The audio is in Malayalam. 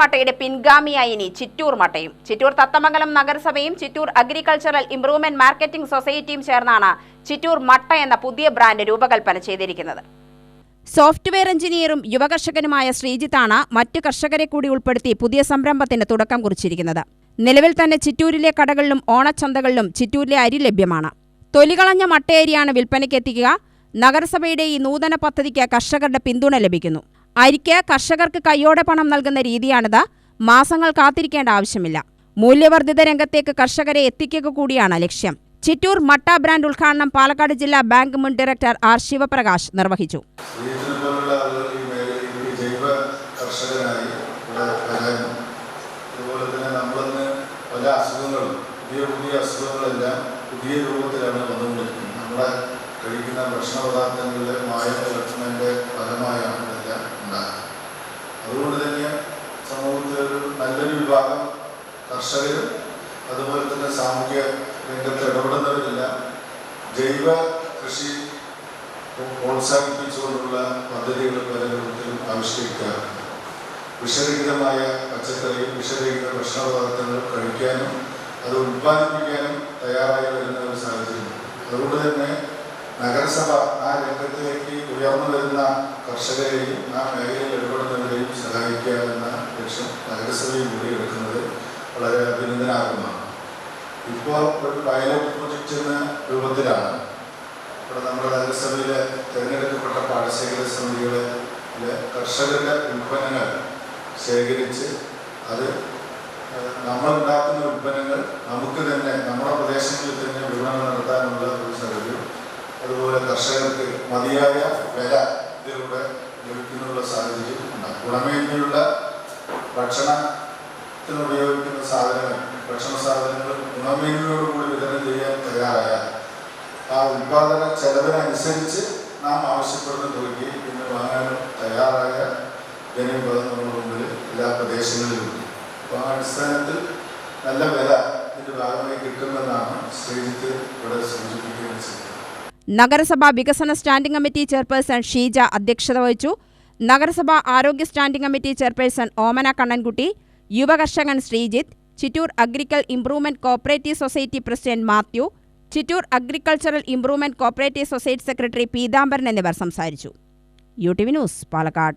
മട്ടയുടെ പിൻഗാമിയായി ഇനി ചിറ്റൂർ മട്ടയും. ചിറ്റൂർ തത്തമംഗലം നഗരസഭയും ചിറ്റൂർ അഗ്രികൾച്ചറൽ ഇംപ്രൂവ്മെന്റ് മാർക്കറ്റിംഗ് സൊസൈറ്റിയും ചേർന്നാണ് ചിറ്റൂർ മട്ട എന്ന പുതിയ ബ്രാൻഡ് രൂപകൽപ്പന ചെയ്തിരിക്കുന്നത്. സോഫ്റ്റ്വെയർ എഞ്ചിനീയറും യുവകർഷകനുമായ ശ്രീജിത്താണ് മറ്റ് കർഷകരെ കൂടി ഉൾപ്പെടുത്തി പുതിയ സംരംഭത്തിന് തുടക്കം കുറിച്ചിരിക്കുന്നത്. നിലവിൽ തന്നെ ചിറ്റൂരിലെ കടകളിലും ഓണച്ചന്തകളിലും ചിറ്റൂരിലെ അരി ലഭ്യമാണ്. തൊലികളഞ്ഞ മട്ടയരിയാണ് വിൽപ്പനയ്ക്കെത്തിക്കുക നഗരസഭയുടെ ഈ നൂതന പദ്ധതിക്ക് കർഷകരുടെ പിന്തുണ ലഭിക്കുന്നു. അരിക്ക് കർഷകർക്ക് കയ്യോടെ പണം നൽകുന്ന രീതിയാണിത്. മാസങ്ങൾ കാത്തിരിക്കേണ്ട ആവശ്യമില്ല. മൂല്യവർദ്ധിത രംഗത്തേക്ക് കർഷകരെ എത്തിക്കുക കൂടിയാണ് ലക്ഷ്യം. ചിറ്റൂർ മട്ട ബ്രാൻഡ് ഉദ്ഘാടനം പാലക്കാട് ജില്ലാ ബാങ്ക് മുൻ ഡയറക്ടർ ആർ ശിവപ്രകാശ് നിർവഹിച്ചു. പുതിയ രൂപത്തിലാണ് വന്നുകൊണ്ടിരിക്കുന്നത്. നമ്മുടെ കഴിക്കുന്ന ഭക്ഷണ പദാർത്ഥങ്ങളിലെ മായം കലർത്തുന്നതിന്റെ ഫലമായാണ് ഇതെല്ലാം ഉണ്ടാകുന്നത് അതുകൊണ്ട് തന്നെ സമൂഹത്തിൽ ഒരു വിഭാഗം കർഷകരും അതുപോലെ തന്നെ സാമൂഹ്യ രംഗത്ത് ഇടപെടുന്നവരെല്ലാം ജൈവ കൃഷി പ്രോത്സാഹിപ്പിച്ചുകൊണ്ടുള്ള പദ്ധതികളും പല ആവിഷ്കരിക്കാറുണ്ട്. വിഷരഹിതമായ പച്ചക്കറിയും വിഷരഹിത ഭക്ഷണപദാർത്ഥങ്ങൾ കഴിക്കാനും അത് ഉത്പാദിപ്പിക്കാനും തയ്യാറായി വരുന്ന ഒരു സാഹചര്യം. അതുകൊണ്ട് തന്നെ നഗരസഭ ആ രംഗത്തിലേക്ക് ഉയർന്നു വരുന്ന കർഷകരെയും ആ മേഖലയിൽ ഇടപെടുന്നവരെയും സഹായിക്കുക ലക്ഷ്യം നഗരസഭയും കൂടി എടുക്കുന്നത് വളരെ അഭിനന്ദനാർഹമാണ്. ഇപ്പോൾ ഒരു പൈലറ്റ് പ്രൊജക്റ്റ് എന്ന രൂപത്തിലാണ്. ഇവിടെ നമ്മുടെ നഗരസഭയിലെ തിരഞ്ഞെടുക്കപ്പെട്ട പാടശേഖര സമിതികളിലെ കർഷകരുടെ ഉൽപ്പന്നങ്ങൾ ശേഖരിച്ച് അത് നമ്മൾ ഉണ്ടാക്കുന്ന ഉൽപ്പന്നങ്ങൾ നമുക്ക് തന്നെ നമ്മുടെ പ്രദേശങ്ങളിൽ തന്നെ വിപണനം നടത്താനുള്ള ഒരു സൗകര്യം അതുപോലെ കർഷകർക്ക് മതിയായ വില ഇതിലൂടെ ലഭിക്കുന്നുള്ള സാഹചര്യം ഉണ്ടാകും ഗുണമേന്മയുള്ള ഭക്ഷണത്തിന് ഉപയോഗിക്കുന്ന സാധനങ്ങൾ ഭക്ഷണ സാധനങ്ങൾ ഗുണമേന്മയോടുകൂടി വിതരണം ചെയ്യാൻ തയ്യാറായാൽ ആ ഉൽപാദന ചെലവിനനുസരിച്ച് നാം ആവശ്യപ്പെടുന്ന തുകയ്ക്ക് ഇന്ന് വാങ്ങാനും തയ്യാറായ ജനവിഭാഗം നമ്മുടെ മുമ്പിൽ എല്ലാ പ്രദേശങ്ങളിലുണ്ട് അപ്പോൾ ആ അടിസ്ഥാനത്തിൽ നല്ല വില ഇതിന്റെ ഭാഗമായി കിട്ടുമെന്നാണ് ശ്രീജിത്ത് ഇവിടെ സൂചിപ്പിക്കുകയും നഗരസഭാ നഗരസഭ വികസന സ്റ്റാൻഡിംഗ് കമ്മിറ്റി ചെയർപേഴ്സൺ ഷീജ അധ്യക്ഷത വഹിച്ചു. നഗരസഭ ആരോഗ്യ standing committee chairperson Omana Kannankutty യുവകർഷകൻ Sreejith Chittur agricultural improvement cooperative society president Mathew Chittur agricultural improvement cooperative society secretary Peethambaran എന്നിവർ സംസാരിച്ചു. U T V news Palakkad.